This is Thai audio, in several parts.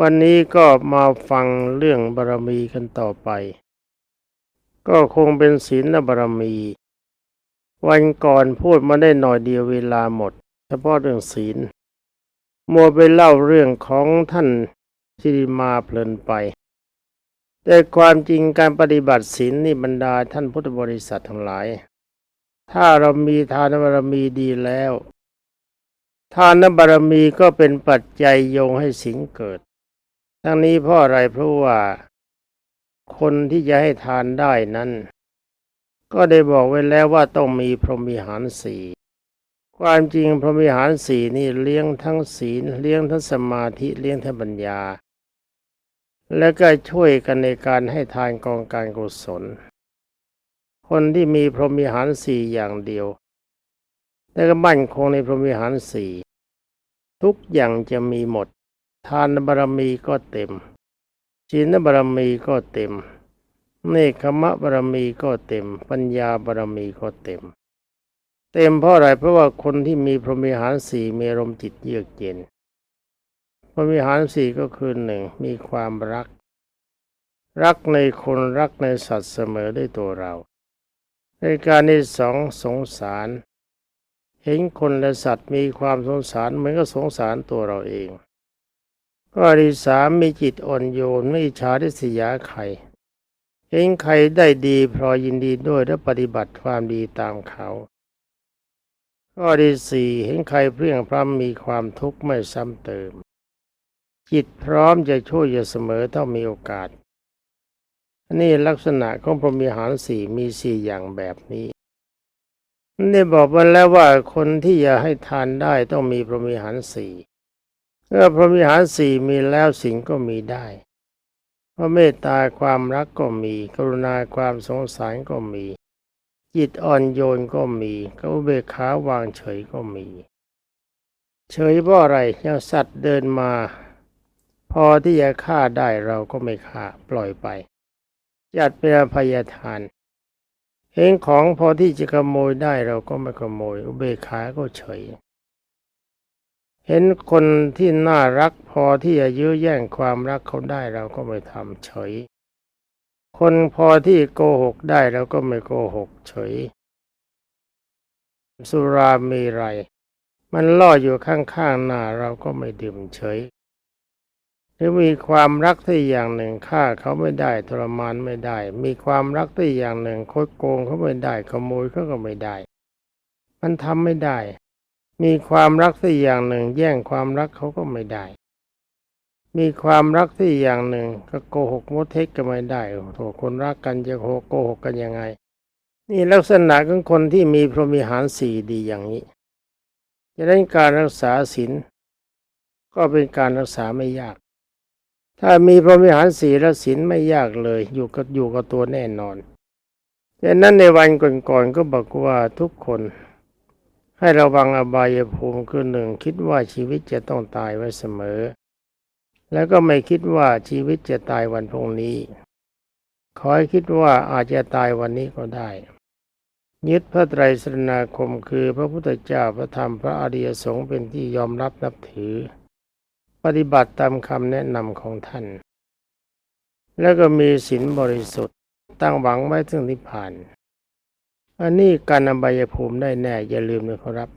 วันนี้ก็มาฟังเรื่องบารมีกันต่อไป ก็คงเป็นศีลบารมี วันก่อนพูดมาได้หน่อยเดียวเวลาหมด เฉพาะเรื่องศีลมัวไปเล่าเรื่องของท่านชิริมาเพลินไป แต่ความจริงการปฏิบัติศีลนี่บรรดาท่านพุทธบริษัททั้งหลาย ถ้าเรามีทานบารมีดีแล้ว ทานบารมีก็เป็นปัจจัยโยงให้สิงเกิด ทั้งนี้เพราะอะไรเพราะว่า คนที่จะให้ทานได้นั้น ก็ได้บอกไว้แล้วว่าต้องมีพรหมิหารสี่ความจริงพรหมิหารสี่นี่เลี้ยงทั้งศีลเลี้ยงทั้งสมาธิเลี้ยงทั้งปัญญา แล้วก็ช่วยกันในการให้ทานกองการกุศล คนที่มีพรหมิหารสี่อย่างเดียวแต่ก็มั่นคงในพรหมิหารสี่ทุกอย่างจะมีหมด ทานบารมีก็เต็มศีลบารมีก็เต็ม เนคขมะบารมีก็เต็ม ปัญญาบารมีก็เต็ม เต็มเพราะอะไรเพราะว่าคนที่มีพรหมิหารสี่มีอารมณ์จิตเยือกเย็นพรหมิหารสี่ก็คือหนึ่งมีความรัก รักในคนรักในสัตว์เสมอด้วยตัวเรา ในการที่สองสงสาร เห็นคนและสัตว์มีความสงสารเหมือนกับสงสารตัวเราเอง ข้อที่สามมีจิตอ่อนโยนไม่อิจฉาริษยาใครเห็นใครได้ดีพลอยยินดีด้วยและปฏิบัติความดีตามเขา ข้อที่สี่เห็นใครเพลียงพล้ำมีความทุกข์ไม่ซ้ำเติม จิตพร้อมจะช่วยอยู่เสมอถ้ามีโอกาสนนี้ลักษณะของพรหมิหารสี่มีสี่อย่างแบบนี้ได้บอกไว้แล้วว่าคนที่จะให้ทานได้ต้องมีพรหมิหารสี่ เมื่อพรหมิหารสี่มีแล้วสิ่งก็มีได้เพราะเมตตาความรักก็มี กรุณาความสงสารก็มี จิตอ่อนโยนก็มีก็เบกขาวางเฉยก็มี เฉยเพราะอะไรยังสัตว์เดินมา พอที่จะฆ่าได้เราก็ไม่ฆ่าปล่อยไป จัดเป็นอภัยทานเห็นของพอที่จะขโมยได้เราก็ไม่ขโมย อุเบกขาก็เฉย เห็นคนที่น่ารักพอที่จะยื้อแย่งความรักเขาได้เราก็ไม่ทำเฉย คนพอที่โกหกได้เราก็ไม่โกหกเฉย สุรามีไร มันล่ออยู่ข้างๆหน้าเราก็ไม่ดื่มเฉย หรือมีความรักที่อย่างหนึ่งฆ่าเขาไม่ได้ทรมานไม่ได้ มีความรักที่อย่างหนึ่งโคดโกงเขาไม่ได้ขโมยเขาก็ไม่ได้ มันทำไม่ได้ มีความรักที่อย่างหนึ่ง แย่งความรักเขาก็ไม่ได้ มีความรักที่อย่างหนึ่ง ก็โกหกมดเท็จก็ไม่ได้โถคนรักกันจะโกหกกันยังไง นี่ลักษณะของคนที่มีพรหมิหารสี่ดีอย่างนี้ จะได้การรักษาศีลก็เป็นการรักษาไม่ยาก ถ้ามีพรหมิหารสี่แล้วศีลไม่ยากเลย อยู่กับอยู่กับตัวแน่นอนดังนั้นในวันก่อนๆก็บอกว่าทุกคน ให้ระวังอบายภูมิคือหนึ่งคิดว่าชีวิตจะต้องตายไว้เสมอ แล้วก็ไม่คิดว่าชีวิตจะตายวันพรุ่งนี้ ขอให้คิดว่าอาจจะตายวันนี้ก็ได้ ยึดพระไตรสรณาคมคือพระพุทธเจ้าพระธรรมพระอริยสงฆ์เป็นที่ยอมรับนับถือ ปฏิบัติตามคำแนะนำของท่าน แล้วก็มีศีลบริสุทธิ์ตั้งหวังไว้ถึงนิพพาน อันนี้การอบายภูมิได้แน่อย่าลืมนะครับ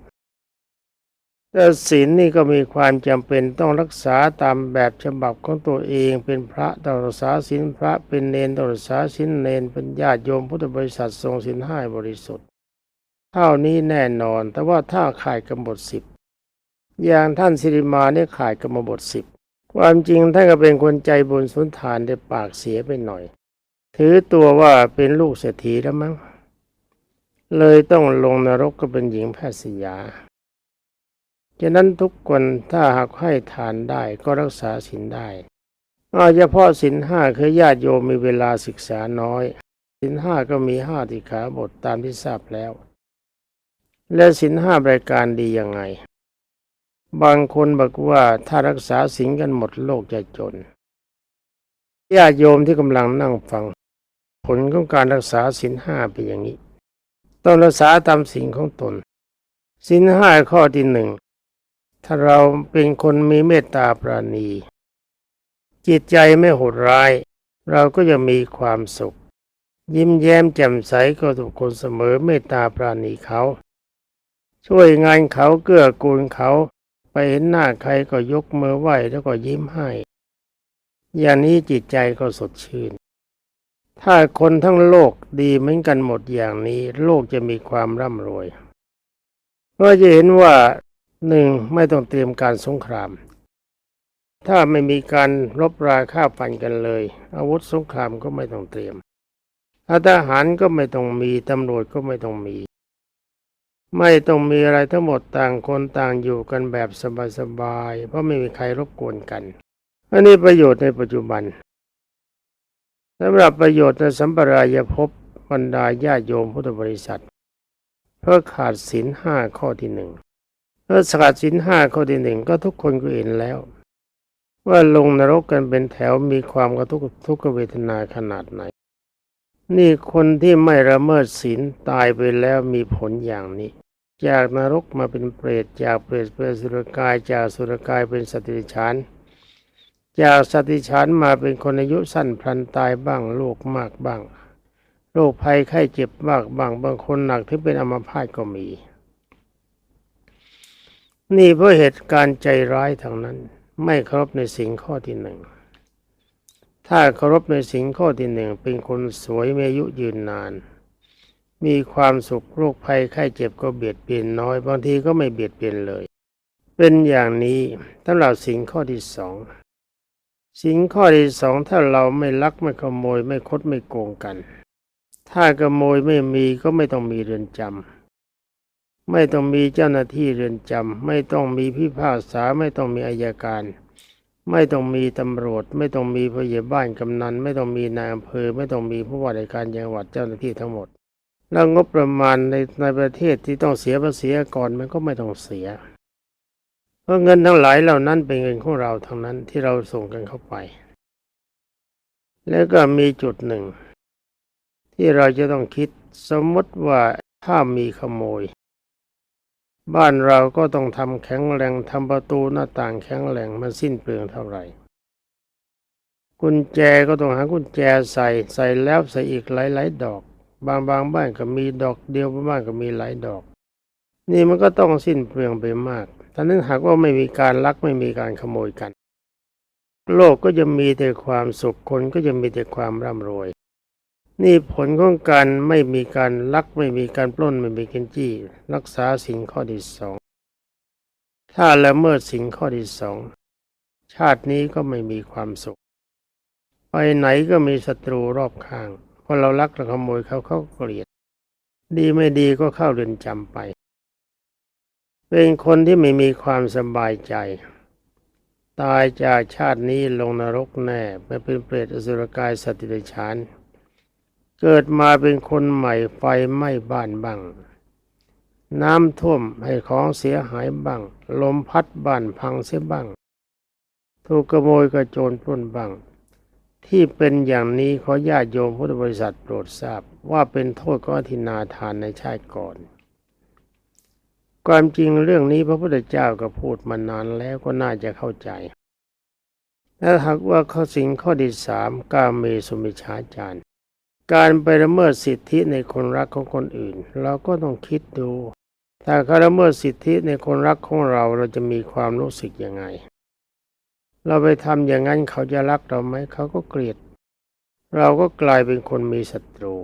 แต่ศีลนี่ก็มีความจำเป็นต้องรักษาตามแบบฉบับของตัวเองเป็นพระต้องรักษาศีลพระเป็นเนนต้องรักษาศีลเนนเป็นญาติโยมพุทธบริษัททรงศีลห้าบริสุทธิ์ เท่านี้แน่นอน แต่ว่าถ้าขายกำหนดสิบอย่างท่านสิริมาเนี่ยขายกรรมบทสิบความจริงท่านก็เป็นคนใจบุญสุนทานได้ปากเสียไปหน่อย ถือตัวว่าเป็นลูกเศรษฐีแล้วมั้ง เลยต้องลงนรกก็เป็นหญิงแพทย์สยาฉะนั้นทุกคนถ้าหากให้ทานได้ก็รักษาศีลได้เอาเฉพาะศีลห้าคือญาติโยมมีเวลาศึกษาน้อยศีลห้าก็มีห้าติขาบทตามที่ทราบแล้ว และศีลห้ารายการดียังไง บางคนบอกว่าถ้ารักษาศีลกันหมดโลกจะจนญาติโยมที่กำลังนั่งฟัง ผลของการรักษาศีลห้าเป็นอย่างนี้ ต้องรักษาตามสิ่งของตนศีลห้าข้อที่หนึ่งถ้าเราเป็นคนมีเมตตาปราณี จิตใจไม่โหดร้าย เราก็จะมีความสุข ยิ้มแย้มแจ่มใสก็ถูกคนเสมอเมตตาปราณีเขา ช่วยงานเขาเกื้อกูลเขา ไปเห็นหน้าใครก็ยกมือไหว้แล้วก็ยิ้มให้ อย่างนี้จิตใจก็สดชื่น ถ้าคนทั้งโลกดีเหมือนกันหมดอย่างนี้ โลกจะมีความร่ำรวยเพราะจะเห็นว่าหนึ่งไม่ต้องเตรียมการสงคราม ถ้าไม่มีการรบราฆ่าฟันกันเลย อาวุธสงครามก็ไม่ต้องเตรียมอาทหารก็ไม่ต้องมีตำรวจก็ไม่ต้องมี ไม่ต้องมีอะไรทั้งหมดต่างคนต่างอยู่กันแบบสบายๆเพราะไม่มีใครรบกวนกันอันนี้ประโยชน์ในปัจจุบัน สำหรับประโยชน์ในสัมปรายภพบรรดาญาโยมพุทธบริษัท เพื่อขาดศีลห้าข้อที่หนึ่งเมื่อขาดศีลห้าข้อที่หนึ่งก็ทุกคนก็เห็นแล้ว ว่าลงนรกกันเป็นแถวมีความกระทุกทุกเวทนาขนาดไหน นี่คนที่ไม่ละเมิดศีลตายไปแล้วมีผลอย่างนี้ จากนรกมาเป็นเปรตจากเปรตเป็นสุรกายจากสุรกายเป็นสตว์เดรัจฉาน จากสตว์เดรัจฉานมาเป็นคนอายุสั้นพลันตายบ้างโรคมากบ้างโรคภัยไข้เจ็บมากบ้างบางคนหนักถึงเป็นอัมพาตก็มี นี่เพราะเหตุการณ์ใจร้ายทางนั้น ไม่เคารพในสิ่งข้อที่หนึ่งถ้าเคารพในสิ่งข้อที่หนึ่งเป็นคนสวยมีอายุยืนนาน มีความสุขโรคภัยไข้เจ็บก็เบียดเบียนน้อย บางทีก็ไม่เบียดเบียนเลย เป็นอย่างนี้สำหรับสิ่งข้อที่สอง สิ่งข้อที่สองถ้าเราไม่ลักไม่ขโมยไม่คดไม่โกงกัน ถ้าขโมยไม่มีก็ไม่ต้องมีเรือนจำไม่ต้องมีเจ้าหน้าที่เรือนจำไม่ต้องมีพิพากษาไม่ต้องมีอายการ ไม่ต้องมีตำรวจ ไม่ต้องมีผู้ใหญ่บ้านกำนัน ไม่ต้องมีนายอำเภอ ไม่ต้องมีผู้ว่าราชการจังหวัดเจ้าหน้าที่ทั้งหมดแล้วงบประมาณในในประเทศที่ต้องเสียภาษีก่อนมันก็ไม่ต้องเสีย เพราะเงินทั้งหลายเหล่านั้นเป็นเงินของเราทั้งนั้นที่เราส่งกันเข้าไป แล้วก็มีจุดหนึ่ง ที่เราจะต้องคิดสมมติว่าถ้ามีขโมย บ้านเราก็ต้องทำแข็งแรงทำประตูหน้าต่างแข็งแรงมันสิ้นเปลืองเท่าไหร่กุญแจก็ต้องหากุญแจใส่ใส่แล้วใส่อีกหลายๆดอก บางบางบ้านก็มีดอกเดียวบางบ้านก็มีหลายดอก นี่มันก็ต้องสิ้นเปลืองไปมาก ถ้านั้นหากว่าไม่มีการลักไม่มีการขโมยกัน โลกก็จะมีแต่ความสุขคนก็จะมีแต่ความร่ำรวย นี่ผลของการไม่มีการลักไม่มีการปล้นไม่มีการจี้ รักษาสิ่งข้อที่สองถ้าละเมิดสิ่งข้อที่สองชาตินี้ก็ไม่มีความสุข ไปไหนก็มีศัตรูรอบข้างพอเราลักเราขโมยเขาเขาเกลียด ดีไม่ดีก็เข้าเรือนจำไป เป็นคนที่ไม่มีความสบายใจ ตายจากชาตินี้ลงนรกแน่ไปเป็นเปรตอสุรกายสตว์เดรัจฉาน เกิดมาเป็นคนใหม่ไฟไหม้บ้านบ้าง น้ำท่วมให้ของเสียหายบ้าง ลมพัดบ้านพังเสียบ้าง ถูกขโมยกระโจนปล้นบ้าง ที่เป็นอย่างนี้ขอญาติโยมพุทธบริษัทโปรดทราบว่าเป็นโทษก็อธินาทานในชาติก่อน ความจริงเรื่องนี้พระพุทธเจ้าก็พูดมานานแล้วก็น่าจะเข้าใจถ้าหากว่าข้อสิ่งข้อที่สามกาเมสุมิชาจารการไปละเมิดสิทธิในคนรักของคนอื่น เราก็ต้องคิดดู ถ้าเขาละเมิดสิทธิในคนรักของเราเราจะมีความรู้สึกยังไง เราไปทำอย่างนั้นเขาจะรักเราไหมเขาก็เกลียด เราก็กลายเป็นคนมีศัตรู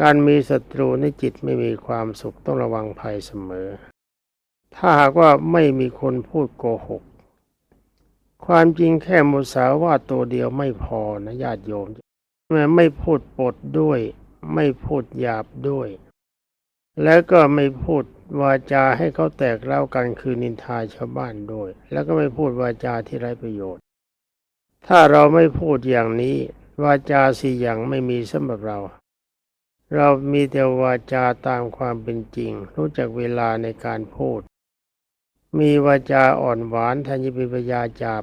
การมีศัตรูในจิตไม่มีความสุขต้องระวังภัยเสมอ ถ้าหากว่าไม่มีคนพูดโกหก ความจริงแค่มุสาวาตัวเดียวไม่พอนะญาติโยมแม้ไม่พูดปดด้วย ไม่พูดหยาบด้วย แล้วก็ไม่พูดวาจาให้เขาแตกเล่ากันคือนินทาชาวบ้านด้วย แล้วก็ไม่พูดวาจาที่ไร้ประโยชน์ ถ้าเราไม่พูดอย่างนี้ วาจาสี่อย่างไม่มีสำหรับเรา เรามีแต่วาจาตามความเป็นจริง รู้จักเวลาในการพูด มีวาจาอ่อนหวานแทนที่เป็นพยาจาบ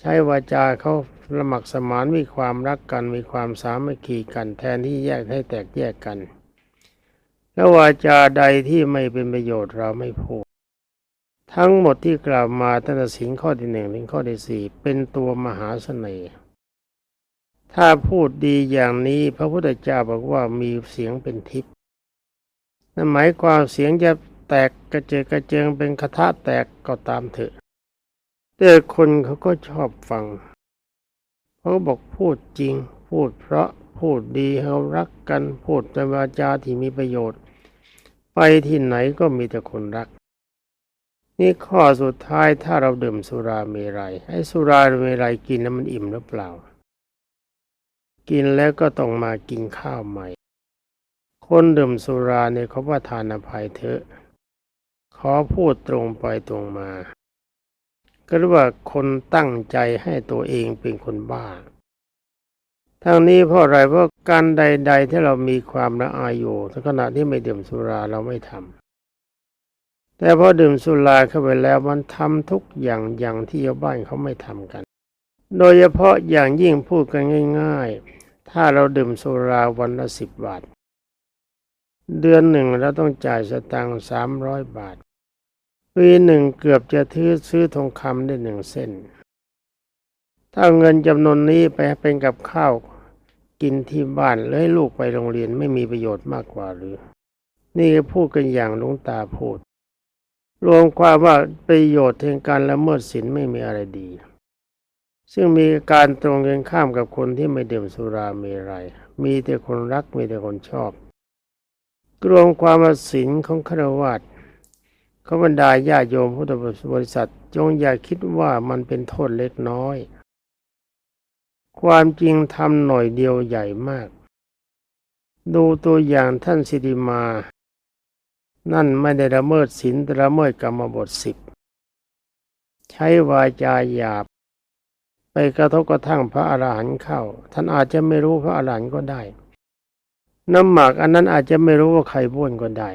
ใช้วาจาเขาละหมักสมานมีความรักกันมีความสามัคคีกัน แทนที่แยกให้แตกแยกกัน แล้ววาจาใดที่ไม่เป็นประโยชน์เราไม่พูด ทั้งหมดที่กล่าวมาตั้งแต่สิงข้อที่หนึ่งถึงข้อที่สี่เป็นตัวมหาเสน่ห์ ถ้าพูดดีอย่างนี้พระพุทธเจ้าบอกว่ามีเสียงเป็นทิพย์นั่นหมายความเสียงจะแตกกระเจิงกระเจิงเป็นคาถาแตกก็ตามเถอะ แต่คนเขาก็ชอบฟังเขาบอกพูดจริง พูดเพราะพูดดีเขารักกันพูดแต่วาจาที่มีประโยชน์ ไปที่ไหนก็มีแต่คนรัก นี่ข้อสุดท้ายถ้าเราดื่มสุราเมรัยไอ้สุราเมรัยกินแล้วมันอิ่มหรือเปล่า กินแล้วก็ต้องมากินข้าวใหม่ คนดื่มสุราเนี่ยเขาว่าทานอภัยเถอะ ขอพูดตรงไปตรงมา ก็เรียกว่าคนตั้งใจให้ตัวเองเป็นคนบ้า ทั้งนี้เพราะอะไรเพราะการใด ๆ ที่เรามีความละอายอยู่ในขณะที่ไม่ดื่มสุราเราไม่ทำแต่พอดื่มสุราเข้าไปแล้วมันทำทุกอย่างอย่างที่ชาวบ้านเขาไม่ทำกัน โดยเฉพาะอย่างยิ่งพูดกันง่าย ๆ ถ้าเราดื่มสุราวันละสิบบาท เดือนหนึ่งเราต้องจ่ายสตางค์สามร้อยบาท ปีหนึ่งเกือบจะซื้อซื้อทองคำได้หนึ่งเส้น ถ้าเงินจำนวนนี้ไปเป็นกับข้าวกินที่บ้านแล้วให้ลูกไปโรงเรียนไม่มีประโยชน์มากกว่าหรือ นี่พูดกันอย่างลวงตาพูด รวมความว่าประโยชน์แห่งการละเมิดศีลไม่มีอะไรดี ซึ่งมีการตรงกันข้ามกับคนที่ไม่ดื่มสุราเมรัยมีแต่คนรักมีแต่คนชอบรวมความว่าศีลของฆราวาสเขาบรรดาญาติโยมพุทธบริษัทจงอย่าคิดว่ามันเป็นโทษเล็กน้อย ความจริงทำหน่อยเดียวใหญ่มาก ดูตัวอย่างท่านสิริมา นั่นไม่ได้ละเมิดศีลละเมิดกรรมบทสิบใช้วาจาหยาบ ไปกระทบกระทั่งพระอรหันต์เข้า ท่านอาจจะไม่รู้พระอรหันต์ก็ได้ น้ำหมักอันนั้นอาจจะไม่รู้ว่าใครบ้วนก็ได้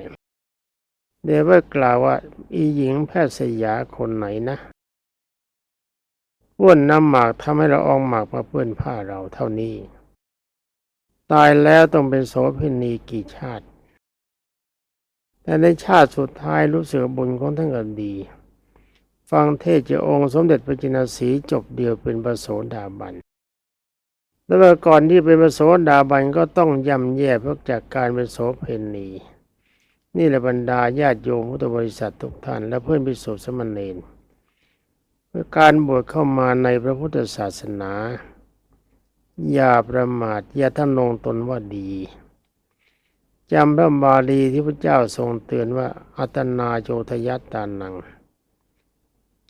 เดวว่ากล่าวว่า อีหญิงแพทย์สยาคนไหนนะบ้วนน้ำหมากทำให้เราอองหมากมาเปื้อนผ้าเราเท่านี้ ตายแล้วต้องเป็นโสเภณีกี่ชาติ แต่ในชาติสุดท้ายรู้สึกบุญของท่านก็ดี ฟังเทศจากองค์สมเด็จพระจินสีจบเดียวเป็นประโสดาบันแล้วเมื่อก่อนที่เป็นประโสดาบันก็ต้องย่ำแย่เพราะจากการเป็นโสเพณีนี่แหละบรรดาญาติโยมพุทธบริษัททุกท่านและเพื่อนพิสุทธิสมณเณรเมื่อการบวชเข้ามาในพระพุทธศาสนา อย่าประมาทอย่าทำนงตนว่าดีจำพระบาลีที่พระเจ้าทรงเตือนว่าอัตนาโจทยัตตานัง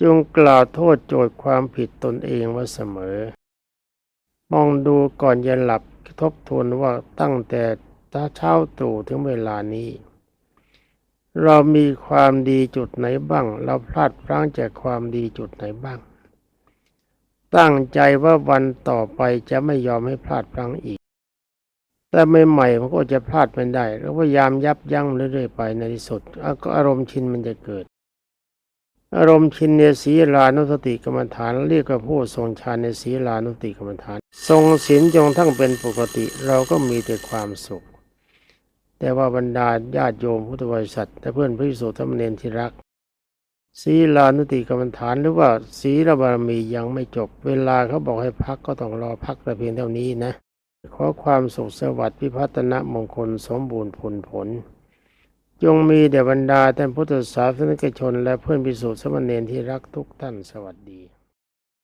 จงกล่าวโทษโจทย์ความผิดตนเองว่าเสมอ มองดูก่อนจะหลับทบทวนว่าตั้งแต่เช้าตรู่ถึงเวลานี้ เรามีความดีจุดไหนบ้าง เราพลาดพลั้งจากความดีจุดไหนบ้าง ตั้งใจว่าวันต่อไปจะไม่ยอมให้พลาดพลั้งอีก แต่ใหม่ๆมันก็จะพลาดไม่ได้ แล้วพยายามยับยั้งเรื่อยๆไปในที่สุดก็อารมณ์ชินมันจะเกิด อารมณ์ชินในศีลานุสติกรรมฐานเรียกว่าผู้ทรงฌานในศีลานุสติกรรมฐาน ทรงศีลจงทั้งเป็นปกติเราก็มีแต่ความสุข แต่ว่าบรรดาญาติโยมพุทธบริษัทและเพื่อนพิสุทธิ์ธรรมเนรที่รักศีลานุสติกรรมฐานหรือว่าศีลบารมียังไม่จบ เวลาเขาบอกให้พักก็ต้องรอพักแต่เพียงเท่านี้นะ ขอความสุขสวัสดิ์พิพัฒนมงคลสมบูรณ์ผลผล จงมีแด่บรรดาท่านพุทธศาสนิกชน และเพื่อนพิสุทธิ์สมณเณรที่รักทุกท่านสวัสดี